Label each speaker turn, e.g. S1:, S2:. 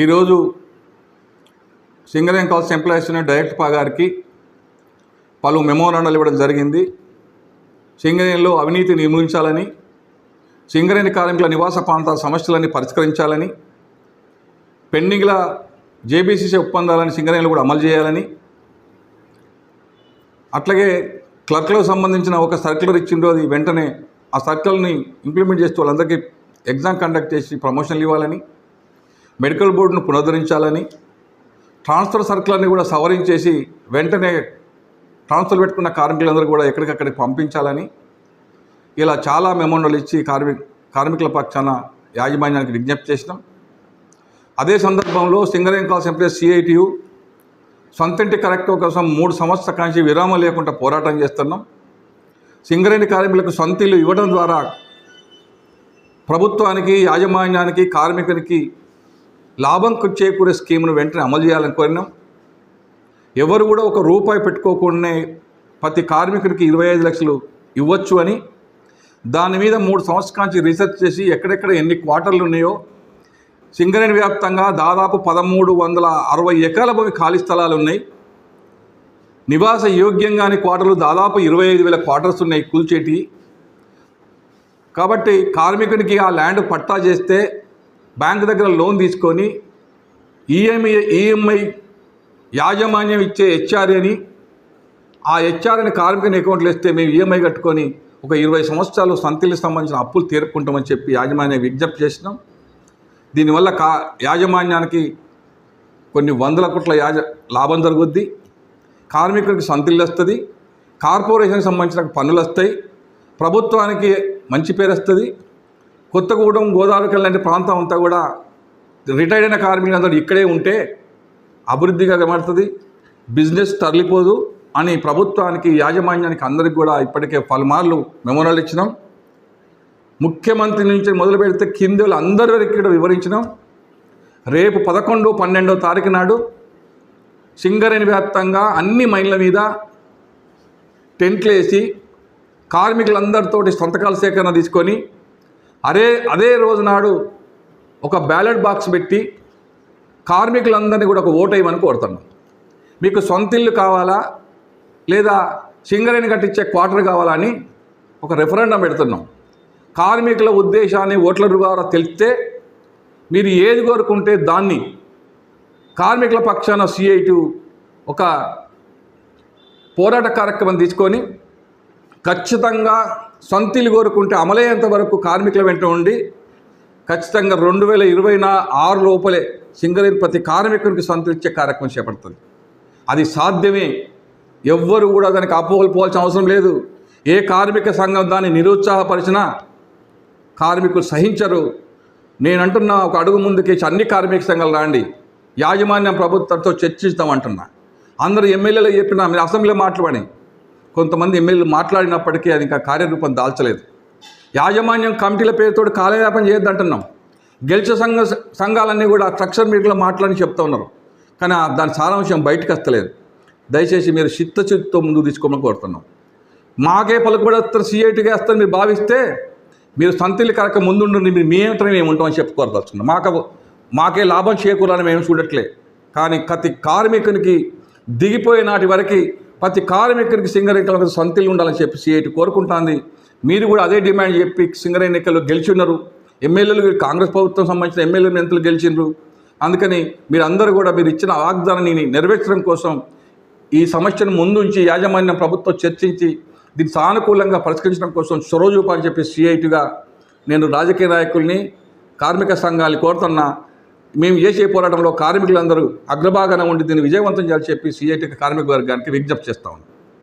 S1: ఈరోజు Singareni calls employees direct పాగారికి పలు మెమోరాండాలు ఇవ్వడం జరిగింది. సింగరేణిలో అవినీతి నిర్మూలించాలని సింగరేణి కార్మికుల నివాస ప్రాంతాల సమస్యలన్నీ పరిష్కరించాలని పెండింగ్ల జేబీసీసీ ఒప్పందాలని సింగరేణిలో కూడా అమలు చేయాలని అట్లాగే క్లర్క్లకు సంబంధించిన ఒక సర్క్యులర్ ఇచ్చిండ్రు అది వెంటనే ఆ సర్కిల్ని ఇంప్లిమెంట్ చేస్తూ వాళ్ళందరికీ ఎగ్జామ్ కండక్ట్ చేసి ప్రమోషన్లు ఇవ్వాలని మెడికల్ బోర్డును పునరుద్ధరించాలని ట్రాన్స్ఫర్ సర్కిల్ని కూడా సవరించేసి వెంటనే ట్రాన్స్ఫర్ పెట్టుకున్న కార్మికులందరూ కూడా ఎక్కడికక్కడికి పంపించాలని ఇలా చాలా మెమోండోలు ఇచ్చి కార్మిక కార్మికుల పక్షాన యాజమాన్యానికి విజ్ఞప్తి చేసినాం. అదే సందర్భంలో సింగరేం కాల్స్ ఎంప్లాయీస్ సిఐటియు సొంతంటి కరెక్ట్ కోసం మూడు సంవత్సరాల కాంచి విరామం లేకుండా పోరాటం చేస్తున్నాం. సింగరేణి కార్మికులకు సొంత ఇల్లు ఇవ్వడం ద్వారా ప్రభుత్వానికి యాజమాన్యానికి కార్మికునికి లాభం చేకూరే స్కీమ్ను వెంటనే అమలు చేయాలని కోరినాం. ఎవరు కూడా ఒక రూపాయి పెట్టుకోకుండానే ప్రతి కార్మికుడికి ఇరవై ఐదు లక్షలు ఇవ్వచ్చు అని దాని మీద మూడు సంవత్సరాల నుంచి రీసెర్చ్ చేసి ఎక్కడెక్కడ ఎన్ని క్వార్టర్లు ఉన్నాయో సింగరేణి వ్యాప్తంగా దాదాపు పదమూడు వందల అరవై ఎకరాల భూమి ఖాళీ స్థలాలు ఉన్నాయి. నివాస యోగ్యంగాని క్వార్టర్లు దాదాపు ఇరవై ఐదు వేల క్వార్టర్స్ ఉన్నాయి కూల్చేటి కాబట్టి కార్మికునికి ఆ ల్యాండ్ పట్టా చేస్తే బ్యాంక్ దగ్గర లోన్ తీసుకొని ఈఎంఐ ఈఎంఐ యాజమాన్యం ఇచ్చే హెచ్ఆర్ఏని ఆ హెచ్ఆర్ఏని కార్మికుని అకౌంట్లో ఇస్తే మేము ఈఎంఐ కట్టుకొని ఒక ఇరవై సంవత్సరాలు సంతికి సంబంధించిన అప్పులు తీర్పుకుంటామని చెప్పి యాజమాన్యం విజ్ఞప్తి చేసినాం. దీనివల్ల కా యాజమాన్యానికి కొన్ని వందల కోట్ల యాజ లాభం జరుగుద్ది. కార్మికుడికి సంతిల్లు వస్తుంది. కార్పొరేషన్కి సంబంధించిన పన్నులు వస్తాయి. ప్రభుత్వానికి మంచి పేరు వస్తుంది. కొత్తగూడెం గోదావరికల్ లాంటి ప్రాంతం అంతా కూడా రిటైర్డ్ అయిన కార్మికులందరూ ఇక్కడే ఉంటే అభివృద్ధిగా కనబడుతుంది. బిజినెస్ తరలిపోదు అని ప్రభుత్వానికి యాజమాన్యానికి అందరికి కూడా ఇప్పటికే పలుమార్లు మెమోరాలు ఇచ్చినాం. ముఖ్యమంత్రి నుంచి మొదలు పెడితే కింది అందరి వరకు ఇక్కడ వివరించినాం. రేపు పదకొండు పన్నెండో తారీఖు నాడు సింగరేణి వ్యాప్తంగా అన్ని మైళ్ళ మీద టెంట్లు వేసి కార్మికులందరితోటి సంతకాల సేకరణ తీసుకొని అదే అదే రోజు నాడు ఒక బ్యాలెట్ బాక్స్ పెట్టి కార్మికులందరినీ కూడా ఒక ఓటేయమని కోరుతున్నాం. మీకు సొంత ఇల్లు కావాలా? లేదా సింగరేణి కట్టించే క్వార్టర్ కావాలా అని ఒక రెఫరెండం పెడుతున్నాం. కార్మికుల ఉద్దేశాన్ని ఓట్ల ద్వారా తెలిస్తే మీరు ఏది కోరుకుంటే దాన్ని కార్మికుల పక్షాన సిఐటు ఒక పోరాట కార్యక్రమం తీసుకొని ఖచ్చితంగా సొంతిల్లు కోరుకుంటే అమలయ్యేంత వరకు కార్మికుల వెంట ఉండి ఖచ్చితంగా రెండు వేల ఇరవై నా ఆరు లోపలే సింగరేణి ప్రతి కార్మికునికి సొంత కార్యక్రమం చేపడుతుంది. అది సాధ్యమే. ఎవ్వరు కూడా దానికి అపోహలు పోవాల్సిన అవసరం లేదు. ఏ కార్మిక సంఘం దాన్ని నిరుత్సాహపరిచినా కార్మికులు సహించరు. నేను అంటున్నా ఒక అడుగు ముందుకేసి అన్ని కార్మిక సంఘాలు రాండి. యాజమాన్యం ప్రభుత్వంతో చర్చిస్తామంటున్నా. అందరూ ఎమ్మెల్యేలు చెప్పినా మీరు అసెంబ్లీలో మాట్లాడి కొంతమంది ఎమ్మెల్యేలు మాట్లాడినప్పటికీ అది ఇంకా కార్యరూపం దాల్చలేదు. యాజమాన్యం కమిటీల పేరుతో కాలయాపన చేయొద్దంటున్నాం. గెలిచే సంఘ సంఘాలన్నీ కూడా స్ట్రక్చర్ మీట్లో మాట్లాడి చెప్తా ఉన్నారు. కానీ ఆ దాని సారాంశం బయటకు వస్తలేదు. దయచేసి మీరు చిత్తచిత్తుతో ముందు తీసుకోమని కోరుతున్నాం. మాకే పలుకుబడి సీఐటీగా వేస్తారని మీరు భావిస్తే మీరు సంతిల్లి కరక ముందుండి మీరు మీ ఏమిటో మేము ఉంటామని చెప్పుకోదలుచుకున్నాం మాకు మాకే లాభం చేకూరాలని మేము చూడట్లే. కానీ ప్రతి కార్మికునికి దిగిపోయే నాటి వరకు ప్రతి కార్మికుడికి సింగర్ ఎన్నికలకు సంతిలు ఉండాలని చెప్పి సిఐటి కోరుకుంటుంది. మీరు కూడా అదే డిమాండ్ చెప్పి సింగర్ ఎన్నికల్లో గెలిచి ఉన్నారు ఎమ్మెల్యేలు కాంగ్రెస్ ప్రభుత్వం సంబంధించిన ఎమ్మెల్యే నేతలు గెలిచిండ్రు. అందుకని మీరందరూ కూడా మీరు ఇచ్చిన వాగ్దానాన్ని నెరవేర్చడం కోసం ఈ సమస్యను ముందుంచి యాజమాన్యం ప్రభుత్వం చర్చించి దీన్ని సానుకూలంగా పరిష్కరించడం కోసం చొరవ చూపాలని చెప్పి సిఐటిగా నేను రాజకీయ నాయకుల్ని కార్మిక సంఘాలు కోరుతున్నా. మేము చేసే పోరాటంలో కార్మికులందరూ అగ్రభాగాన ఉండి దీన్ని విజయవంతం చేయాలని చెప్పి సిఐటి కార్మిక వర్గానికి విజ్ఞప్తి చేస్తా ఉన్నాం.